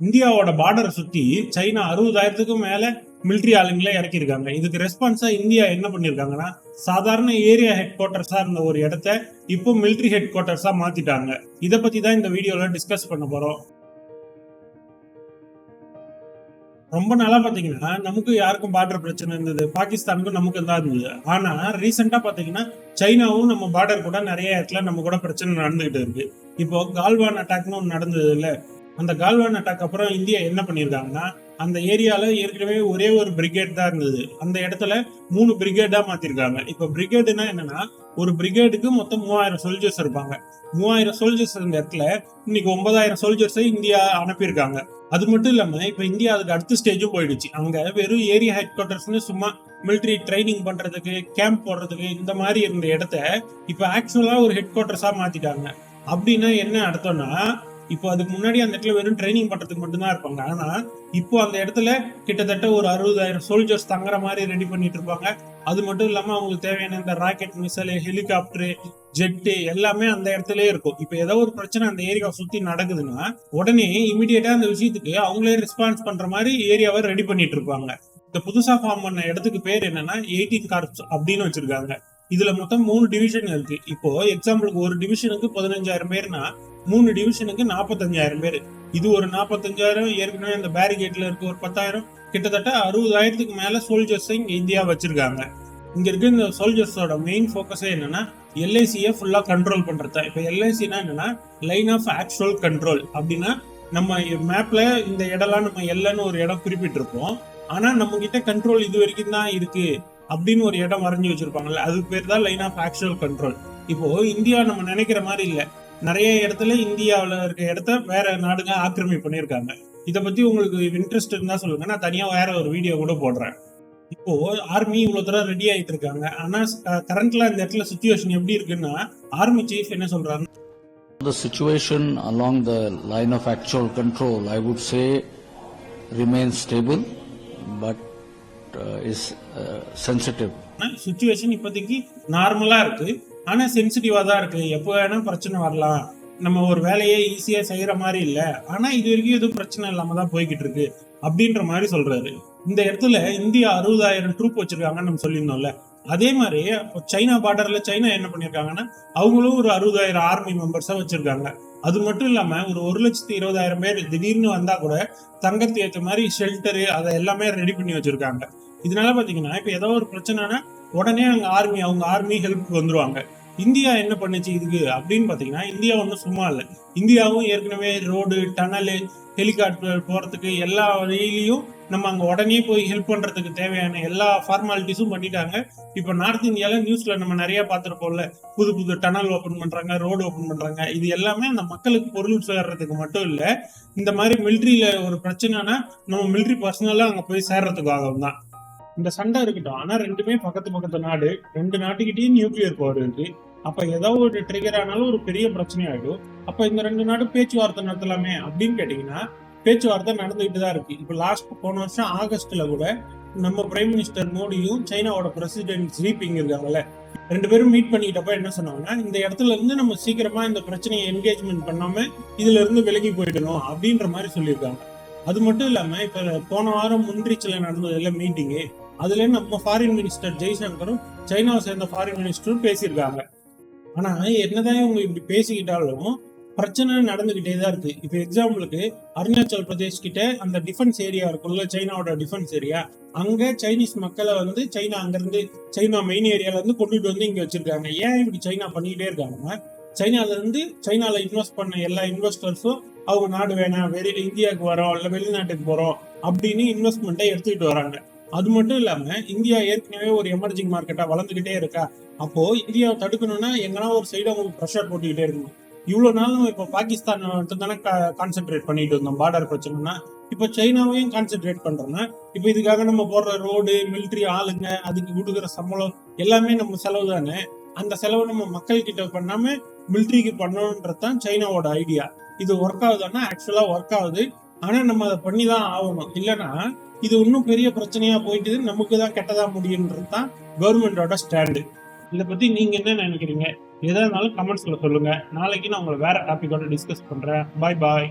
இந்தியாவோட பார்டரை சுத்தி சைனா அறுபதாயிரத்துக்கும் மேல மிலிட்ரி ஆளுங்களை இறக்கியிருக்காங்க. இதுக்கு ரெஸ்பான்ஸா இந்தியா என்ன பண்ணிருக்காங்கன்னா சாதாரண ஏரியா ஹெட் குவார்டர்ஸா இருந்த ஒரு இடத்த இப்போ மிலிட்ரி ஹெட் குவார்டர்ஸா மாத்திட்டாங்க. இத பத்தி தான் இந்த வீடியோல டிஸ்கஸ் பண்ண போறோம். ரொம்ப நாளா பாத்தீங்கன்னா நமக்கு யாருக்கும் பார்டர் பிரச்சனை இருந்தது. பாகிஸ்தானுக்கும் நமக்கு தான் இருந்தது. ஆனா ரீசெண்டா பாத்தீங்கன்னா சைனாவும் நம்ம பார்டர் கூட நிறைய இடத்துல நம்ம கூட பிரச்சனை நடந்துகிட்டு இருக்கு. இப்போ கால்வான் அட்டாக்னு ஒன்று நடந்தது இல்ல? அந்த கால்வான் அட்டாக் அப்புறம் இந்தியா என்ன பண்ணியிருக்காங்கன்னா அந்த ஏரியால ஏற்கனவே ஒரே ஒரு பிரிகேட் தான் இருந்தது. அந்த இடத்துல மூணு பிரிகேடா மாத்திருக்காங்க. இப்ப பிரிகேடுனா என்னன்னா ஒரு பிரிகேடுக்கு மொத்தம் மூவாயிரம் சோல்ஜர்ஸ் இருப்பாங்க. மூவாயிரம் சோல்ஜர்ஸ் இருந்த இடத்துல இன்னைக்கு ஒன்பதாயிரம் சோல்ஜர்ஸை இந்தியா அனுப்பியிருக்காங்க. அது மட்டும் இல்லாம இப்ப இந்தியா அதுக்கு அடுத்த ஸ்டேஜும் போயிடுச்சு. அங்க வெறும் ஏரியா ஹெட் குவார்டர்ஸ்னு சும்மா மிலிட்ரி ட்ரைனிங் பண்றதுக்கு கேம்ப் போடுறதுக்கு இந்த மாதிரி இருந்த இடத்த இப்ப ஆக்சுவலா ஒரு ஹெட் குவார்டர்ஸா மாத்திட்டாங்க. அப்படின்னா என்ன அர்த்தம்னா இப்போ அதுக்கு முன்னாடி அந்த இடத்துல வெறும் ட்ரைனிங் பண்றதுக்கு மட்டும்தான் இருப்பாங்க. ஆனா இப்போ அந்த இடத்துல கிட்டத்தட்ட ஒரு அறுபதாயிரம் சோல்ஜர்ஸ் தங்குற மாதிரி ரெடி பண்ணிட்டு இருப்பாங்க. அது மட்டும் இல்லாம அவங்களுக்கு தேவையான இந்த ராக்கெட் மிசைல் ஹெலிகாப்டர் ஜெட்டு எல்லாமே அந்த இடத்துல இருக்கும். இப்போ ஏதோ ஒரு பிரச்சனை அந்த ஏரியாவை சுத்தி நடக்குதுன்னா உடனே இமிடியேட்டா அந்த விஷயத்துக்கு அவங்களே ரெஸ்பான்ஸ் பண்ற மாதிரி ஏரியாவை ரெடி பண்ணிட்டு இருப்பாங்க. இந்த புதுசா ஃபார்ம் பண்ண இடத்துக்கு பேர் என்னன்னா எயிட்டீன் கார்ப்ஸ் அப்படின்னு வச்சிருக்காங்க. இதுல மொத்தம் மூணு டிவிஷன் இருக்கு. இப்போ எக்ஸாம்பிளுக்கு ஒரு டிவிஷனுக்கு பதினஞ்சாயிரம் பேர்னா மூணு டிவிஷனுக்கு நாற்பத்தஞ்சாயிரம் பேர். இது ஒரு நாற்பத்தஞ்சாயிரம் ஏற்கனவே அந்த பேரிகேட்ல இருக்க ஒரு பத்தாயிரம். கிட்டத்தட்ட அறுபதாயிரத்துக்கு மேல சோல்ஜர்ஸை இங்க இந்தியா வச்சிருக்காங்க. இங்க இருக்க இந்த சோல்ஜர்ஸோட மெயின் ஃபோக்கஸே என்னன்னா எல்ஐசியை ஃபுல்லா கண்ட்ரோல் பண்றது. இப்ப எல்ஐசினா என்னன்னா லைன் ஆஃப் ஆக்சுவல் கண்ட்ரோல் அப்படின்னா நம்ம மேப்ல இந்த இடம்லாம் நம்ம எல்லன்னு ஒரு இடம் குறிப்பிட்டிருப்போம். ஆனா நம்ம கிட்ட கண்ட்ரோல் இது வரைக்கும் தான் இருக்கு அப்படின்னு ஒரு இடம் வரைஞ்சி வச்சிருப்பாங்கல்ல அதுக்கு பேர் தான் லைன் ஆஃப் ஆக்சுவல் கண்ட்ரோல் இப்போ இந்தியா நம்ம நினைக்கிற மாதிரி இல்லை. நிறைய இடத்துல இந்தியாவில் இருக்க இடத்த வேற நாடுங்க ஆக்கிரமிப்பு பண்ணியிருக்காங்க. இதை பத்தி உங்களுக்கு இன்ட்ரெஸ்ட் இருந்தா சொல்லுங்க. நான் தனியா வேற ஒரு வீடியோ கூட போடுறேன். இப்போ ஆர்மி இவ்வளவு தூரம் ரெடி ஆயிட்டு இருக்காங்க. ஆனா கரண்ட்ல இந்த இடத்துல சுச்சுவேஷன் எப்படி இருக்குன்னா ஆர்மி சீஃப் என்ன சொல்றாரு? The situation along the line of actual control, I would say, remains stable, but uh, is uh, sensitive. Situation இப்போதைக்கு நார்மலா இருக்கு. ஆனால் சென்சிட்டிவாக தான் இருக்குது எப்போ வேணால் பிரச்சனை வரலாம். நம்ம ஒரு வேலையை ஈஸியாக செய்கிற மாதிரி இல்லை. ஆனால் இது வரைக்கும் எதுவும் பிரச்சனை இல்லாமல் தான் போய்கிட்டு இருக்கு அப்படின்ற மாதிரி சொல்கிறாரு இந்த இடத்துல இந்தியா அறுபதாயிரம் ட்ரூப் வச்சுருக்காங்கன்னு நம்ம சொல்லியிருந்தோம்ல. அதே மாதிரி இப்போ சைனா பார்டர்ல சைனா என்ன பண்ணியிருக்காங்கன்னா அவங்களும் ஒரு அறுபதாயிரம் ஆர்மி மெம்பர்ஸா வச்சிருக்காங்க. அது மட்டும் இல்லாம ஒரு ஒரு லட்சத்தி இருபதாயிரம் பேர் திடீர்னு வந்தா கூட தங்கத்துக்கு ஏற்ற மாதிரி ஷெல்டரு அதை எல்லாமே ரெடி பண்ணி வச்சிருக்காங்க. இதனால பாத்தீங்கன்னா இப்ப ஏதோ ஒரு பிரச்சனைனா உடனே அங்க ஆர்மி அவங்க ஆர்மி ஹெல்ப்புக்கு வந்துருவாங்க. இந்தியா என்ன பண்ணுச்சு இதுக்கு? அப்படின்னு பார்த்தீங்கன்னா இந்தியா ஒன்றும் சும்மா இல்லை. இந்தியாவும் ஏற்கனவே ரோடு டனலு ஹெலிகாப்டர் போகிறதுக்கு எல்லா வழியிலையும் நம்ம அங்கே உடனே போய் ஹெல்ப் பண்ணுறதுக்கு தேவையான எல்லா ஃபார்மாலிட்டிஸும் பண்ணிட்டாங்க. இப்போ நார்த் இந்தியாவில் நியூஸில் நம்ம நிறையா பார்த்துருப்போம்ல. புது புது டனல் ஓப்பன் பண்ணுறாங்க ரோடு ஓப்பன் பண்ணுறாங்க இது எல்லாமே அந்த மக்களுக்கு பொருள் சேர்றதுக்கு மட்டும் இல்லை. இந்த மாதிரி மிலிட்ரியில ஒரு பிரச்சனைனா நம்ம மிலிட்ரி பர்சனலாக அங்கே போய் சேர்றதுக்காகவும் தான். இந்த சண்டை இருக்கட்டும். ஆனால் ரெண்டுமே பக்கத்து பக்கத்து நாடு. ரெண்டு நாட்டுக்கிட்டேயும் நியூக்ளியர் பவர் இருக்குது அப்ப ஏதோ ஒரு ட்ரிகர் ஆனாலும் ஒரு பெரிய பிரச்சனை ஆயிடும் அப்ப இந்த ரெண்டு நாடு பேச்சுவார்த்தை நடத்தலாமே அப்படின்னு கேட்டீங்கன்னா பேச்சுவார்த்தை நடந்துகிட்டு தான் இருக்கு. இப்ப லாஸ்ட் போன வருஷம் ஆகஸ்ட்ல கூட நம்ம பிரைம் மினிஸ்டர் மோடியும் சைனாவோட பிரசிடென்ட் ஜிபிங் இருக்காங்கல்ல ரெண்டு பேரும் மீட் பண்ணிக்கிட்டப்ப என்ன சொன்னாங்கன்னா இந்த இடத்துல இருந்து நம்ம சீக்கிரமா இந்த பிரச்சனையை என்கேஜ்மெண்ட் பண்ணாம இதுல இருந்து விலகி போயிடணும் அப்படின்ற மாதிரி சொல்லியிருக்காங்க. அது மட்டும் இல்லாம இப்ப போன வாரம் முன்றிச்சில நடந்ததுல மீட்டிங்கு அதுல நம்ம ஃபாரின் மினிஸ்டர் ஜெய்சங்கரும் சைனாவை சேர்ந்த ஃபாரின் மினிஸ்டரும் பேசியிருக்காங்க. ஆனா என்னதான் இவங்க இப்படி பேசிக்கிட்டாலும் பிரச்சனை நடந்துகிட்டே தான் இருக்கு. இப்ப எக்ஸாம்பிளுக்கு அருணாச்சல் பிரதேஷ் கிட்ட அந்த டிஃபென்ஸ் ஏரியா இருக்குல்ல சைனாவோட டிஃபென்ஸ் ஏரியா அங்க சைனீஸ் மக்களை வந்து சைனா அங்கிருந்து சைனா மெயின் ஏரியால இருந்து கொண்டுட்டு வந்து இங்க வச்சிருக்காங்க. ஏன் இப்படி சைனா பண்ணிக்கிட்டே இருக்காங்கன்னா சைனால இருந்து சைனால இன்வெஸ்ட் பண்ண எல்லா இன்வெஸ்டர்ஸும் அவங்க நாடு வேணாம் வெளியில இந்தியாவுக்கு வரோம் இல்ல வெளிநாட்டுக்கு போறோம் அப்படின்னு இன்வெஸ்ட்மெண்ட்டை எடுத்துக்கிட்டு வராங்க. அது மட்டும் இல்லாம இந்தியா ஏற்கனவே ஒரு எமர்ஜிங் மார்க்கெட்டா வளர்ந்துகிட்டே இருக்கா? அப்போ இந்தியாவை தடுக்கணும்னா எங்கன்னா ஒரு சைடு அவங்களுக்கு ப்ரெஷர் போட்டுக்கிட்டே இருக்கணும். இவ்வளவு நாளும் இப்போ பாகிஸ்தான் மட்டும் தானே கான்சென்ட்ரேட் பண்ணிட்டு இருந்தோம் பார்டர் பிரச்சனைனா இப்போ சைனாவையும் கான்சென்ட்ரேட் பண்றோம்னா இப்போ இதுக்காக நம்ம போடுற ரோடு மிலிட்ரி ஆளுங்க அதுக்கு கொடுக்குற சம்பளம் எல்லாமே நம்ம செலவு தானே? அந்த செலவு நம்ம மக்கள் கிட்ட பண்ணாம மிலிட்ரிக்கு பண்ணணுன்றது தான் சைனாவோட ஐடியா இது ஒர்க் ஆகுதுன்னா ஆக்சுவலா ஒர்க் ஆகுது. ஆனா நம்ம அதை பண்ணி தான் ஆகணும். இல்லைன்னா இது இன்னும் பெரிய பிரச்சனையா போயிட்டு நமக்கு தான் கெட்டதா முடியுன்றது தான் கவர்மெண்டோட ஸ்டாண்டு இதை பத்தி நீங்க என்ன நினைக்கிறீங்க? எதா இருந்தாலும் கமெண்ட்ஸ்ல சொல்லுங்க. நாளைக்கு நான் உங்களை வேற டாபிக்கோட டிஸ்கஸ் பண்றேன். பாய் பாய்